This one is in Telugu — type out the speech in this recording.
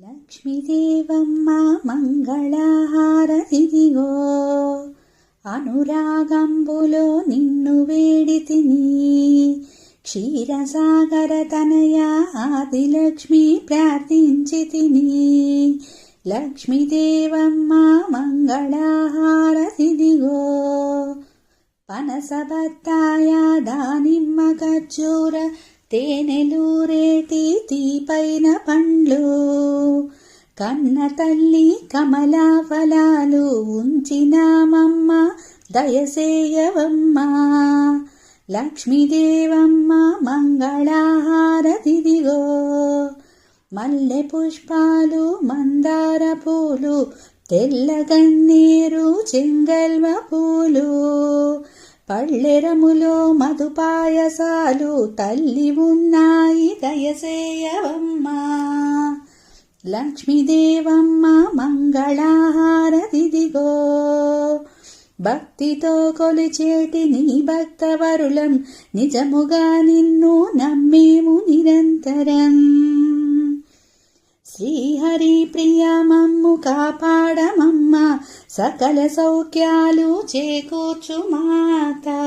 లక్ష్మీదేవమ్మ మంగళహారతిదిగో అనురాగంబులో నిన్ను వేడి తిని క్షీరసాగర తనయ ఆదిలక్ష్మి ప్రార్థించి తిని లక్ష్మీదేవమ్మ మంగళహారతిదిగో పనసబత్తాయ దానిమ్మ ఖర్జూర తేనెలూరేటి తీపైన పండ్లు. కన్న తల్లి కమలా ఫలాలు ఉంచినామమ్మ దయసేయవమ్మ. లక్ష్మీదేవమ్మ మంగళహారతిదిగో మల్లె పుష్పాలు మందార పూలు తెల్ల గన్నేరు చెంగల్వ పూలు. పళ్ళెరములో మధుపాయసాలు తల్లి ఉన్నాయి దయసేయవమ్మ. లక్ష్మీదేవమ్మ మంగళహారతిదిగో భక్తితో కొలిచేటి నీ భక్తవరులం నిజముగా నిన్ను నమ్మేము నిరంతరం. శ్రీహరి ప్రియమమ్ము కాపాడమమ్మ సకల సౌఖ్యాలు చేకూర్చు మాతా